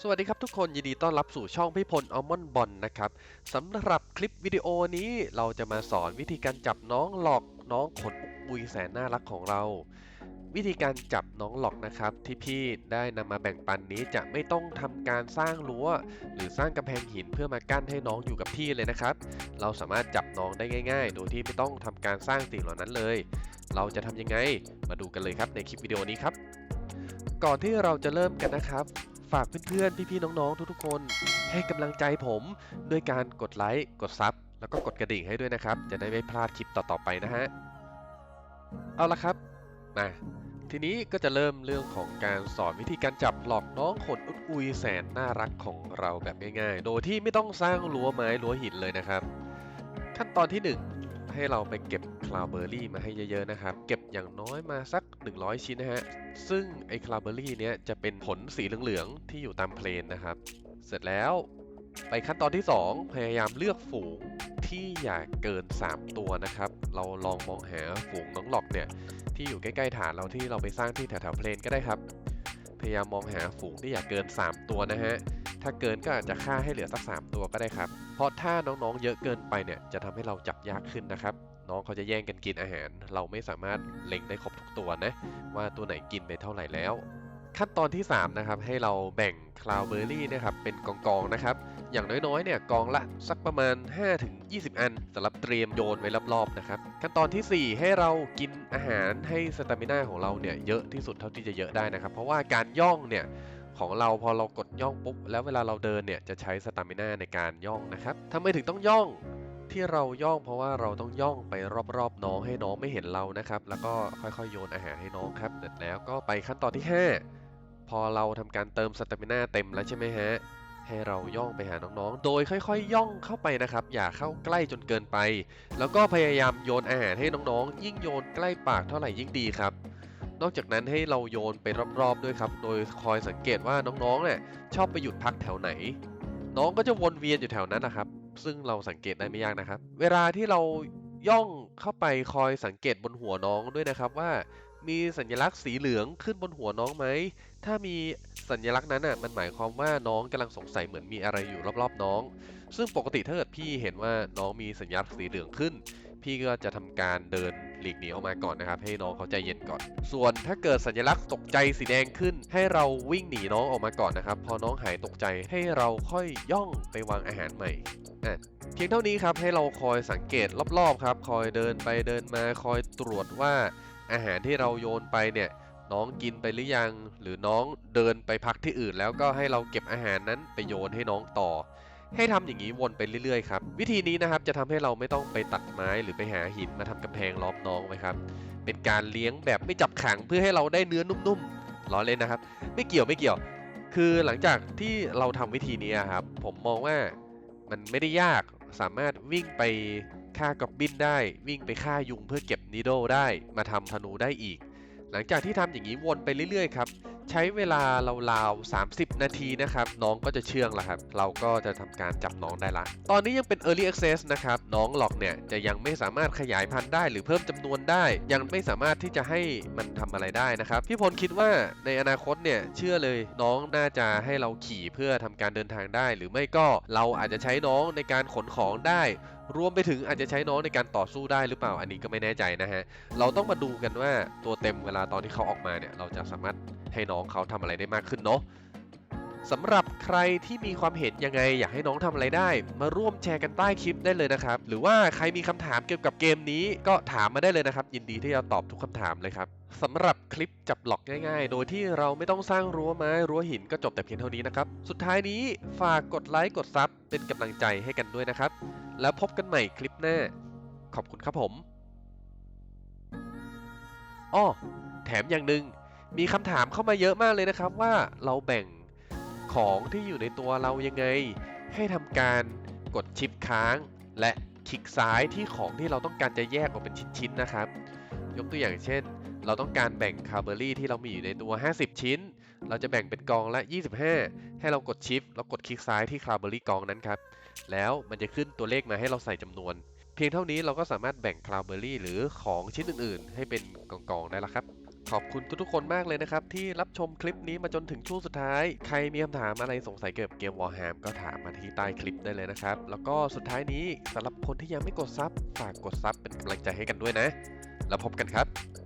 สวัสดีครับทุกคนยินดีต้อนรับสู่ช่องพี่พลอัลมอนบอลนะครับสำหรับคลิปวิดีโอนี้เราจะมาสอนวิธีการจับน้องหลอกน้องขนอุกปุยแสนน่ารักของเรา วิธีการจับน้องหลอกนะครับ ที่พี่ได้นำมาแบ่งปันนี้จะไม่ต้องทำการสร้างรั้ว หรือสร้างกำแพงหินเพื่อมากั้นให้น้องอยู่กับที่เลยนะครับ เราสามารถจับน้องได้ง่าย ๆ โดยที่ไม่ต้องทำการสร้างสิ่งเหล่านั้นเลย เราจะทำยังไงมาดูกันเลยครับในคลิปวิดีโอนี้ครับ ก่อนที่เราจะเริ่มกันนะครับ ฝากเพื่อนๆ พี่ๆ น้องๆ ทุกๆ คน ให้กำลังใจผมด้วยการกดไลค์ กดซับ แล้วก็กดกระดิ่งให้ด้วยนะครับ จะได้ไม่พลาดคลิปต่อๆไปนะฮะ เอาละครับมาทีนี้ก็จะเริ่มเรื่องของการสอนวิธีการจับหลอกน้องขนอุดอุยแสนน่ารักของเราแบบง่ายๆ โดยที่ไม่ต้องสร้างรั้วไม้รั้วหินเลยนะครับ ขั้นตอนที่หนึ่ง ให้เราไปเก็บคลาวเบอร์รี่มาให้เยอะๆนะครับ เก็บอย่างน้อยมาสัก 100 ชิ้นนะฮะ ซึ่งไอ้คลาวเบอร์รี่เนี้ยจะเป็นผลสีเหลืองๆ ที่อยู่ตามเพลนนะครับ เสร็จแล้วไปขั้นตอนที่ 2 พยายามเลือกฝูงที่อย่าเกิน 3 ตัวนะครับ เราลองมองหาฝูงน้องหลอกเนี่ยที่อยู่ใกล้ๆฐานเราที่เราไปสร้างที่แถวๆเพลนก็ได้ครับ พยายามมองหาฝูงที่อย่าเกิน 3 ตัวนะฮะ ถ้าเกินก็อาจจะฆ่าให้เหลือสัก 3 ตัวก็ได้ครับ เพราะถ้าน้องๆ เยอะเกินไปเนี่ยจะทำให้เราจับยากขึ้นนะครับ น้องเขาจะแย่งกันกินอาหาร เราไม่สามารถเล็งได้ครบทุกตัวนะ ว่าตัวไหนกินไปเท่าไหร่แล้ว ขั้นตอนที่ 3 นะครับ ให้เราแบ่งคลาวเบอร์รี่นะครับ เป็นกองๆนะครับ อย่างน้อยๆ เนี่ยกองละสักประมาณ 5-20 อันสำหรับเตรียมโยนไว้รอบๆนะครับ ขั้นตอนทีสี่ 4 ให้เรากินอาหารให้สตามิน่าของเราเนี่ยเยอะที่สุดเท่าที่จะเยอะได้นะครับ เพราะว่าการย่องเนี่ยของเราพอเรากดย่องปุ๊บ แล้วเวลาเราเดินเนี่ยจะใช้สตามิน่าในการย่องนะครับทำไมถึงต้องย่องที่เราย่องเพราะว่าเราต้องย่องไปรอบๆน้องให้น้องไม่เห็นเรานะครับ แล้วก็ค่อยๆโยนอาหารให้น้องครับ เสร็จแล้วก็ไปขั้นตอนที่ 5 พอเราทำการเติมสเตมิน่าเต็มแล้วใช่ไหมฮะ ให้เราย่องไปหาน้องๆ โดยค่อยๆ ย่องเข้าไปนะครับ อย่าเข้าใกล้จนเกินไป แล้วก็พยายามโยนอาหารให้น้องๆ ยิ่งโยนใกล้ปากเท่าไหร่ยิ่งดีครับ นอกจากนั้นให้เราโยนไปรอบๆด้วยครับ โดยคอยสังเกตว่าน้องๆ เนี่ยชอบไปหยุดพักแถวไหน น้องก็จะวนเวียนอยู่แถวนั้นนะครับ ซึ่งเราสังเกตได้ไม่ยากนะครับ เวลาที่เราย่องเข้าไปคอยสังเกตบนหัวน้องด้วยนะครับว่า มีสัญลักษณ์สีเหลืองขึ้นบนหัวน้องไหม ถ้ามีสัญลักษณ์นั้นอะมันหมายความว่าน้องกำลังสงสัยเหมือนมีอะไรอยู่รอบๆน้อง ซึ่งปกติถ้าเกิดพี่เห็นว่าน้องมีสัญลักษณ์สีเหลืองขึ้น พี่ก็จะทำการเดินหลีกหนีออกมาก่อนนะครับ ให้น้องเขาใจเย็นก่อน ส่วนถ้าเกิดสัญลักษณ์ตกใจสีแดงขึ้น ให้เราวิ่งหนีน้องออกมาก่อนนะครับ พอน้องหายตกใจให้เราค่อยย่องไปวางอาหารใหม่อะเพียงเท่านี้ครับให้เราคอยสังเกตรอบๆครับ คอยเดินไปเดินมาคอยตรวจว่า อาหารที่เราโยนไปเนี่ยน้องกินไปหรือยัง หรือน้องเดินไปพักที่อื่น แล้วก็ให้เราเก็บอาหารนั้นไปโยนให้น้องต่อ ให้ทำอย่างนี้วนไปเรื่อยๆครับวิธีนี้นะครับจะทำให้เราไม่ต้องไปตัดไม้หรือไปหาหินมาทำกำแพงล้อมน้องไว้ครับเป็นการเลี้ยงแบบไม่จับขังเพื่อให้เราได้เนื้อนุ่มๆล้อเล่นนะครับ ไม่เกี่ยวไม่เกี่ยว คือหลังจากที่เราทำวิธีนี้อะครับผมมองว่ามันไม่ได้ยากสามารถวิ่งไป ฆ่ากอบบินได้วิ่งไปฆ่ายุงเพื่อเก็บนีโดได้ มาทำธนูได้อีก หลังจากที่ทำอย่างนี้วนไปเรื่อยๆครับ ใช้เวลาราวๆ30 นาทีนะครับ น้องก็จะเชื่องล้วครับ เราก็จะทำการจับน้องได้ละ ตอนนี้ยังเป็น Early Access นะครับ น้องหลอกเนี่ยจะยังไม่สามารถขยายพันธุ์ได้หรือเพิ่มจำนวนได้ ยังไม่สามารถที่จะให้มันทำอะไรได้นะครับ พี่พลคิดว่าในอนาคตเนี่ยเชื่อเลยน้องน่าจะให้เราขี่เพื่อทำการเดินทางได้ หรือไม่ก็เราอาจจะใช้น้องในการขนของได้รวมไปถึงอาจจะใช้น้องในการต่อสู้ได้หรือเปล่าอันนี้ก็ไม่แน่ใจนะฮะ เราต้องมาดูกันว่าตัวเต็มเวลาตอนที่เขาออกมาเนี่ย เราจะสามารถ ให้น้องเขาทำอะไรได้มากขึ้นเนาะสำหรับใครที่มีความเห็นยังไง อยากให้น้องทำอะไรได้ มาร่วมแชร์กันใต้คลิปได้เลยนะครับ หรือว่าใครมีคำถามเกี่ยวกับเกมนี้ก็ถามมาได้เลยนะครับ ยินดีที่จะตอบทุกคำถามเลยครับสำหรับคลิปจับหลอกง่ายๆ โดยที่เราไม่ต้องสร้างรั้วไม้รั้วหินก็จบแต่เพียงเท่านี้นะครับ สุดท้ายนี้ฝากกดไลค์กดซับเป็นกำลังใจให้กันด้วยนะครับ แล้วพบกันใหม่คลิปหน้า ขอบคุณครับผมอ้อแถมอย่างหนึ่ง มีคำถามเข้ามาเยอะมากเลยนะครับว่าเราแบ่งของที่อยู่ในตัวเรายังไง ให้ทำการกดชิปค้าง และคลิกซ้ายที่ของที่เราต้องการจะแยกออกเป็นชิ้นๆนะครับ ยกตัวอย่างเช่น เราต้องการแบ่งคาร์เบอรี่ที่เรามีอยู่ในตัว 50 ชิ้น เราจะแบ่งเป็นกองละ 25 ให้เรากดชิปแล้วกดคลิกซ้ายที่คาร์เบอรี่กองนั้นครับแล้วมันจะขึ้นตัวเลขมาให้เราใส่จำนวน เพียงเท่านี้เราก็สามารถแบ่งคลาวเบอรี่หรือของชิ้นอื่น ๆ ให้เป็นกองๆได้แล้วครับ ขอบคุณทุกๆคนมากเลยนะครับ ที่รับชมคลิปนี้มาจนถึงช่วงสุดท้าย ใครมีคำถามอะไรสงสัยเกี่ยวกับเกมวอร์แฮมก็ถามมาที่ใต้คลิปได้เลยนะครับ แล้วก็สุดท้ายนี้สำหรับคนที่ยังไม่กดซับฝากกดซับเป็นกำลังใจให้กันด้วยนะ แล้วพบกันครับ